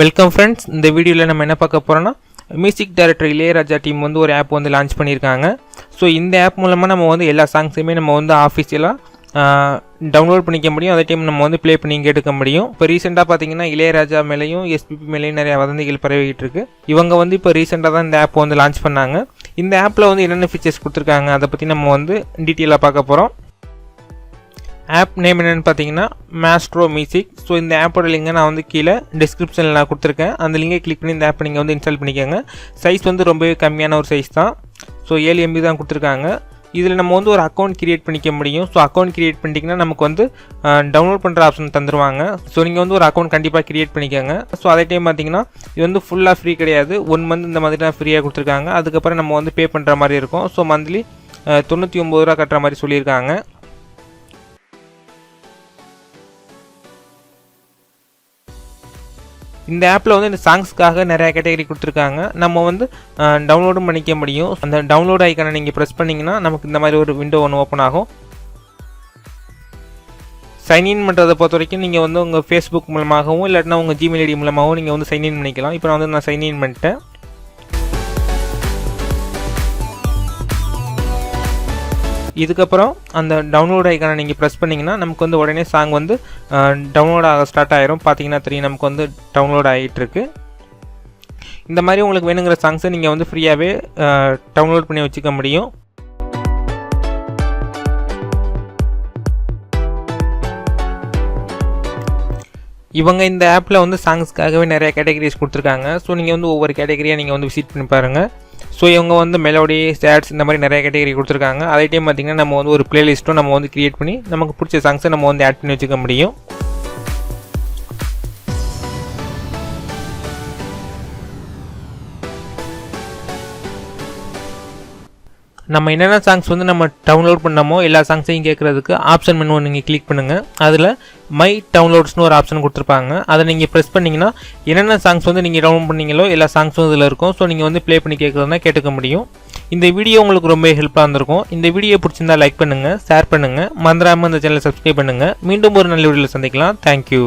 Welcome friends இந்த வீடியோவில் நம்ம என்ன பார்க்க போகிறோன்னா மியூசிக் டைரக்டர் இளையராஜா டீம் வந்து ஒரு ஆப் வந்து லான்ச் பண்ணியிருக்காங்க. ஸோ இந்த ஆப் மூலமாக நம்ம வந்து எல்லா சாங்ஸுமே நம்ம வந்து ஆஃபீஷியலாக டவுன்லோட் பண்ணிக்க முடியும். அதே டைம் நம்ம வந்து ப்ளே பண்ணி கேட்டுக்க முடியும். இப்போ ரீசெண்டாக பார்த்தீங்கன்னா இளையராஜா மேலேயும் எஸ்பிபி மேலேயும் நிறைய வதந்திகள் பரவிக்கிட்டு இருக்கு. இவங்க வந்து இப்போ ரீசெண்டாக தான் இந்த ஆப் வந்து லான்ச் பண்ணாங்க. இந்த ஆப்பில் வந்து என்னென்ன ஃபீச்சர்ஸ் கொடுத்துருக்காங்க அதை பற்றி நம்ம வந்து டீட்டெயிலாக பார்க்க போகிறோம் ஆப் நேம் என்னென்னு பார்த்தீங்கன்னா மேஸ்ட்ரோ மியூசிக் ஸோ இந்த ஆப்போட லிங்கை நான் வந்து கீழே டிஸ்கிரிப்ஷனில் நான் கொடுத்துருக்கேன். அந்த லிங்கை கிளிக் பண்ணி இந்த ஆப்பை நீங்கள் வந்து இன்ஸ்டால் பண்ணிக்கோங்க. சைஸ் வந்து ரொம்பவே கம்மியான ஒரு சைஸ் தான். ஸோ ஏழு எம்பி தான் கொடுத்துருக்காங்க. இதில் நம்ம வந்து ஒரு அக்கௌண்ட் கிரியேட் பண்ணிக்க முடியும். ஸோ அக்கௌண்ட் கிரியேட் பண்ணிட்டீங்கன்னா நமக்கு வந்து டவுன்லோட் பண்ணுற ஆப்ஷன் தந்துருவாங்க. ஸோ நீங்கள் வந்து ஒரு அக்கௌண்ட் கண்டிப்பாக கிரியேட் பண்ணிக்கோங்க. ஸோ அதே டைம் பார்த்தீங்கன்னா இது வந்து ஃபுல்லாக ஃப்ரீ கிடையாது. ஒன் மந்த் இந்த மாதிரி தான் ஃப்ரீயாக கொடுத்துருக்காங்க. அதுக்கப்புறம் நம்ம வந்து பே பண்ணுற மாதிரி இருக்கும். ஸோ மந்த்லி தொண்ணூற்றி ஒம்பது ரூபா கட்டுற மாதிரி சொல்லியிருக்காங்க. இந்த ஆப்பில் வந்து இந்த சாங்ஸ்க்காக நிறைய கேட்டகரி கொடுத்துருக்காங்க. நம்ம வந்து டவுன்லோடும் பண்ணிக்க முடியும். அந்த டவுன்லோட் ஐக்கானை நீங்கள் ப்ரெஸ் பண்ணிங்கன்னா நமக்கு இந்த மாதிரி ஒரு விண்டோ ஒன்று ஓப்பன் ஆகும். சைன்இன் பண்ணுறதை பொறுத்த வரைக்கும் நீங்கள் வந்து உங்கள் ஃபேஸ்புக் மூலமாகவும் இல்லாட்டினா உங்கள் ஜிமெயில் ஐடி மூலமாகவும் நீங்கள் வந்து சைன்இன் பண்ணிக்கலாம். இப்போ நான் வந்து நான் சைன்இன் பண்ணிட்டேன். இதுக்கப்புறம் அந்த டவுன்லோட் ஐக்கானை நீங்கள் ப்ரெஸ் பண்ணிங்கன்னா நமக்கு வந்து உடனே சாங் வந்து டவுன்லோட் ஆக ஸ்டார்ட் ஆயிரும். பார்த்தீங்கன்னா தெரியும் நமக்கு வந்து டவுன்லோட் ஆகிட்டுருக்கு இந்த மாதிரி உங்களுக்கு வேணுங்கிற சாங்ஸை நீங்கள் வந்து ஃப்ரீயாகவே டவுன்லோட் பண்ணி வச்சுக்க முடியும். இவங்க இந்த ஆப்பில் வந்து சாங்ஸ்க்காகவே நிறைய கேட்டகரிஸ் கொடுத்துருக்காங்க. ஸோ நீங்கள் வந்து ஒவ்வொரு கேட்டகரியாக நீங்கள் வந்து விசிட் பண்ணி பாருங்கள் ஸோ இவங்க வந்து மெலோடி சேட்ஸ் இந்த மாதிரி நிறைய கேட்டகரி கொடுத்துருக்காங்க. அதே டைம் பார்த்திங்கன்னா நம்ம வந்து ஒரு பிளேலிஸ்ட்டும் நம்ம வந்து க்ரியேட் பண்ணி நமக்கு பிடிச்ச சாங்ஸை நம்ம வந்து ஆட் பண்ணி வச்சுக்க முடியும். நம்ம என்னென்ன சாங்ஸ் வந்து நம்ம டவுன்லோட் பண்ணமோ எல்லா சாங்ஸையும் கேட்குறதுக்கு ஆப்ஷன் மெனு நீங்கள் கிளிக் பண்ணுங்கள் அதில் மை டவுன்லோட்ஸ்னு ஒரு ஆப்ஷன் கொடுத்துருப்பாங்க. அதை நீங்கள் ப்ரெஸ் பண்ணிங்கன்னா என்னென்ன சாங்ஸ் வந்து நீங்கள் டவுன்லோட் பண்ணீங்களோ எல்லா சாங்ஸும் இதில் இருக்கும். ஸோ நீங்கள் வந்து ப்ளே பண்ணி கேட்குறதுனா கேட்டுக்க முடியும். இந்த வீடியோ உங்களுக்கு ரொம்ப ஹெல்ப்பாக இருந்திருக்கும். இந்த வீடியோ பிடிச்சிருந்தா லைக் பண்ணுங்கள் ஷேர் பண்ணுங்கள் மறந்துடாமல் இந்த சேனலை சப்ஸ்கிரைப் பண்ணுங்கள் மீண்டும் ஒரு நல்ல வீடியோவில் சந்திக்கலாம். தேங்க்யூ